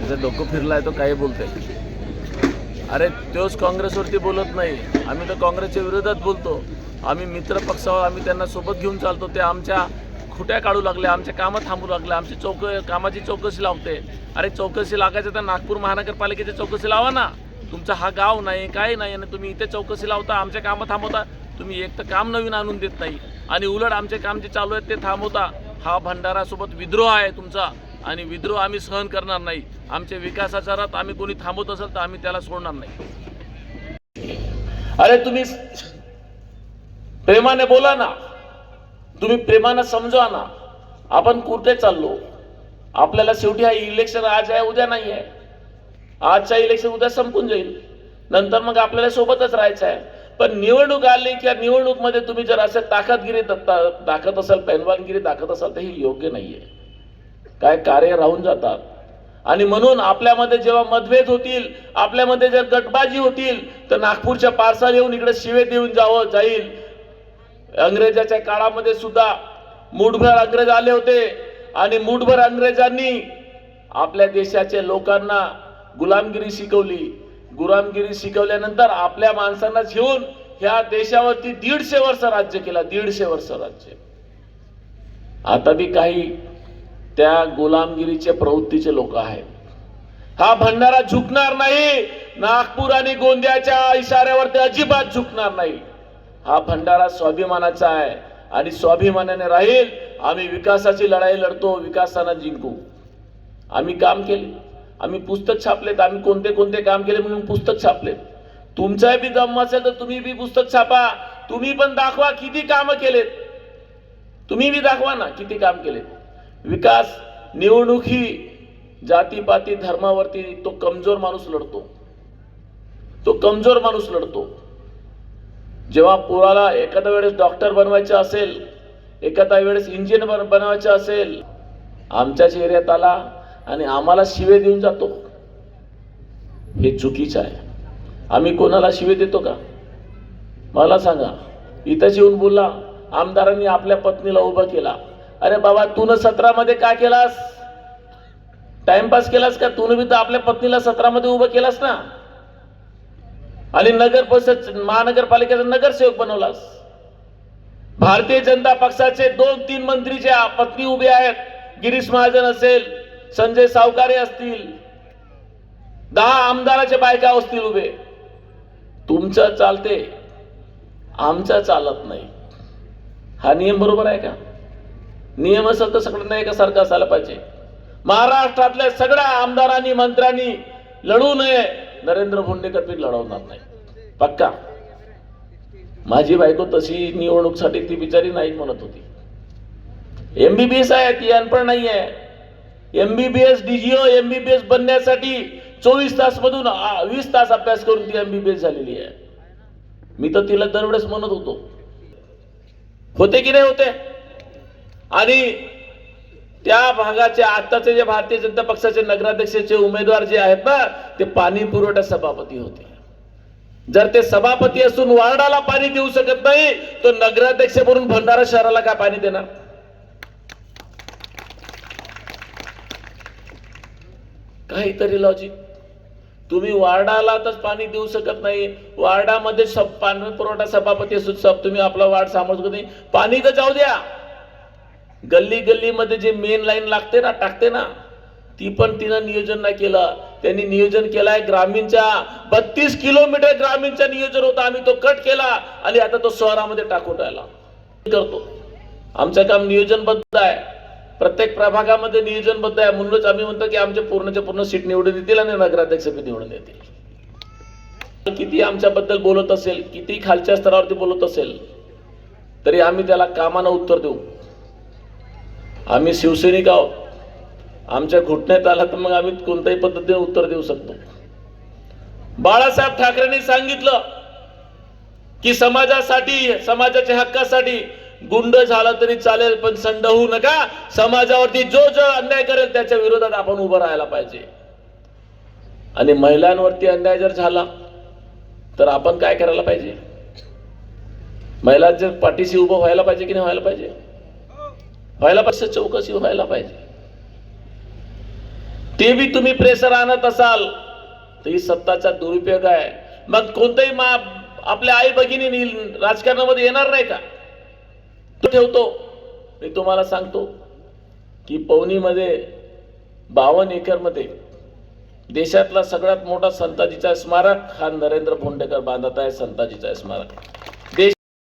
त्याचं डोकं फिरलाय तो काही बोलतोय. अरे तोच काँग्रेसवरती बोलत नाही. आम्ही तर काँग्रेसच्या विरोधात बोलतो. आम्ही मित्र पक्षावर आम्ही त्यांना सोबत घेऊन चालतो. ते आमच्या खुट्या काढू लागले आमचे कामं थांबू लागले आमची चौक कामाची चौकशी लावते. अरे चौकशी लागायचं तर नागपूर महानगरपालिकेची चौकशी लावा ना. तुमचा हा गाव नाही काही नाही आणि तुम्ही इथे चौकशी लावता आमच्या कामं थांबवता. तुम्ही एक तर काम नवीन आणून देत नाही आणि उलट आमचे काम जे चालू आहेत ते थांबवता. हा भंडारासोबत विद्रोह आहे तुमचा. आणि विद्रोह आम्ही सहन करणार नाही. आमच्या विकासाचा रात आम्ही कोणी थांबवत असेल तर आम्ही त्याला सोडणार नाही. अरे तुम्ही प्रेमाने बोला ना. तुम्ही प्रेमाने समजवा ना. आपण कुठे चाललो? आपल्याला शेवटी हा इलेक्शन आज आहे उद्या नाही आहे. आजचा इलेक्शन उद्या संपून जाईल. नंतर मग आपल्याला सोबतच राहायचं आहे. पण निवडणूक आली किंवा निवडणूकमध्ये तुम्ही जर असं ताकदगिरी दत्ता- दाखवत असाल पैलवानगिरी दाखवत असाल तर ही योग्य नाहीये. काय कार्य राहून जातात. आणि म्हणून आपल्यामध्ये जेव्हा मतभेद होतील आपल्यामध्ये जर गटबाजी होतील तर नागपूरच्या पार्सल येऊन इकडे शिवे देऊन जावं जाईल. अंग्रेजाच्या काळामध्ये सुद्धा मुठभर अंग्रेज आले होते. आणि मुठभर अंग्रेजांनी आपल्या देशाच्या लोकांना गुलामगिरी शिकवली. गुलामगिरी शिकवल्यानंतर आपल्या माणसांना घेऊन ह्या देशावरती दीडशे वर्ष राज्य केला दीडशे वर्ष राज्य. आता बी काही त्या गुलामगिरीच्या प्रवृत्तीचे लोक आहेत. हा भंडारा झुकणार नाही. नागपूर आणि गोंदियाच्या इशाऱ्यावरती अजिबात झुकणार नाही. हा भंडारा स्वाभिमानाचा आहे आणि स्वाभिमानाने राहील. आम्ही विकासाची लढाई लढतो विकासानं जिंकू. आम्ही काम केले. आम्ही पुस्तक छापलेत. आम्ही कोणते कोणते काम केले म्हणून पुस्तक छापलेत. तुमचा बी दम असेल तर तुम्ही बी पुस्तक छापा. तुम्ही पण दाखवा किती कामं केलेत. तुम्ही बी दाखवा ना किती काम केलेत. विकास निवडणूक ही जातीपाती धर्मावरती तो कमजोर माणूस लढतो. तो कमजोर माणूस लढतो. जेव्हा पोराला एखाद्या वेळेस डॉक्टर बनवायचं असेल एखाद्या वेळेस इंजिन बन बनवायचं असेल आमच्याच एरियात आला आणि आम्हाला शिवे देऊन जातो. हे चुकीचं आहे. आम्ही कोणाला शिवे देतो का? मला सांगा. इथंच येऊन बोलला आमदारांनी आपल्या पत्नीला उभा केला. अरे बाबा तू न का केलास? टाइमपास केलास का? तू बी तर आपल्या पत्नीला सत्रामध्ये उभं केलास ना? आणि नगर परिषद महानगरपालिकेचा नगरसेवक बनवलास. भारतीय जनता पक्षाचे दोन तीन मंत्रीचे पत्नी उभे आहेत. गिरीश महाजन असेल संजय सावकारे असतील दहा आमदाराच्या बायका असतील उभे. तुमचं चालते आमचं चालत नाही. हा नियम बरोबर आहे का? नियम असेल तर सगळ्यांना एकासारखं असायला पाहिजे. महाराष्ट्रातल्या सगळ्या आमदारांनी मंत्र्यांनी लढू नये. नरेंद्र भोंडेकर लढवणार नाही. पक्का. माझी बायको तशी निवडणूकसाठी ती बिचारी नाही म्हणत होती. एमबीबीएस आहे ती अनपण नाही आहे एमबीबीएस डीजीओ एमबीबीएस बनण्यासाठी चोवीस तास मधून वीस तास अभ्यास करून ती एमबीबीएस झालेली आहे. मी तर तिला दरवेळेस म्हणत होतो. होते की नाही होते? आणि त्या भागाचे आताचे जे भारतीय जनता पक्षाचे नगराध्यक्षाचे उमेदवार जे आहेत ना ते पाणी पुरवठा सभापती होते. जर ते सभापती असून वार्डाला पाणी देऊ शकत नाही तर नगराध्यक्ष म्हणून भंडारा शहराला काय पाणी देणार? काहीतरी लॉजिक तुम्ही वार्डालाच पाणी देऊ शकत नाही. वार्डामध्ये सब पाणी पुरवठा सभापती असून सब तुम्ही आपला वार्ड सांभाळू शकत नाही. पाणी तर जाऊ द्या. गल्ली गल्लीमध्ये जे मेन लाईन लागते ना टाकते ना ती पण तिनं नियोजन नाही केलं. त्यांनी नियोजन केलंय ग्रामीणच्या बत्तीस किलोमीटर ग्रामीणचा नियोजन होतं. आम्ही तो कट केला आणि आता तो शहरामध्ये टाकून राहिला. करतो. आमचं काम नियोजनबद्ध आहे. प्रत्येक प्रभागामध्ये नियोजनबद्ध आहे. म्हणूनच आम्ही म्हणतो की आमचे पूर्णच्या पूर्ण सीट निवडून येतील आणि नगराध्यक्ष निवडून येतील. किती आमच्याबद्दल बोलत असेल किती खालच्या स्तरावरती बोलत असेल तरी आम्ही त्याला कामानं उत्तर देऊ. आम्ही शिवसैनिक आहोत. आमच्या घुटण्यात आला तर मग आम्ही कोणत्याही पद्धतीने उत्तर देऊ शकतो. बाळासाहेब ठाकरेंनी सांगितलं की समाजासाठी समाजाच्या हक्कासाठी गुंड झाला तरी चालेल पण संड होऊ नका. समाजावरती जो जो अन्याय करेल त्याच्या विरोधात आपण उभं राहायला पाहिजे. आणि महिलांवरती अन्याय जर झाला तर आपण काय करायला पाहिजे? महिलांच्या पाठीशी उभं व्हायला पाहिजे की नाही व्हायला पाहिजे? व्हायला पाहिजे चौकशी व्हायला पाहिजे. ते बी तुम्ही प्रेशर आणत असाल तर ही सत्ताचा दुरुपयोग आहे. मग कोणतंही मा आपल्या आई भगिनी राजकारणामध्ये येणार नाही का? तो ठेवतो. मी तुम्हाला सांगतो की पवनीमध्ये बावन्न एकरमध्ये देशातला सगळ्यात मोठा संताजीचा स्मारक हा नरेंद्र भोंडेकर बांधत आहे संताजीचा स्मारक.